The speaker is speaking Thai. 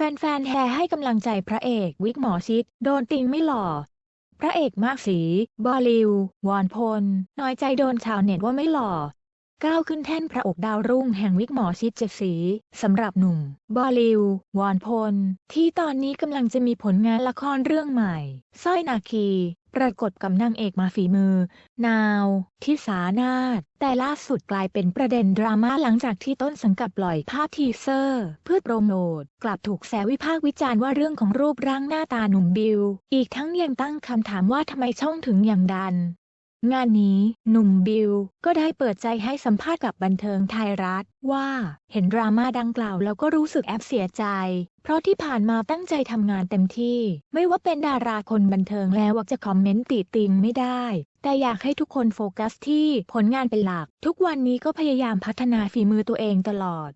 แฟนๆ แห่ให้กำลังใจพระเอกวิกหมอชิด โดนติงไม่หล่อ พระเอกมากสี บอลิว วอนพล น้อยใจโดนชาวเน็ตว่าไม่หล่อ ก้าวขึ้นแท่นพระอกดาวรุ่งแห่งวิกหมอชิดเจ็ดสี สำหรับหนุ่ม บอลิว วอนพล ที่ตอนนี้กำลังจะมีผลงานละครเรื่องใหม่ สร้อยนาคี ปรากฏกับนางเอกมาฝีมือ นาวทิสานาถแต่ล่าสุดกลายเป็นประเด็นดราม่าหลังจากที่ต้นสังกัดปล่อยภาพทีเซอร์ เพื่อโปรโมทกลับถูกแซววิพากษ์วิจารณ์ว่าเรื่องของรูปร่างหน้าตาหนุ่มบิว อีกทั้งยังตั้งคำถามว่าทำไมช่องถึงอย่างดัน งานนี้หนุ่มบิวก็ได้เปิดใจให้สัมภาษณ์กับบันเทิงไทยรัฐว่าเห็นดราม่าดังกล่าวแล้วก็รู้สึกแอบเสียใจ เพราะที่ผ่านมาตั้งใจทำงานเต็มที่ ไม่ว่าเป็นดาราคนบันเทิงแล้วว่าจะคอมเมนต์ติติงไม่ได้ แต่อยากให้ทุกคนโฟกัสที่ผลงานเป็นหลัก ทุกวันนี้ก็พยายามพัฒนาฝีมือตัวเองตลอด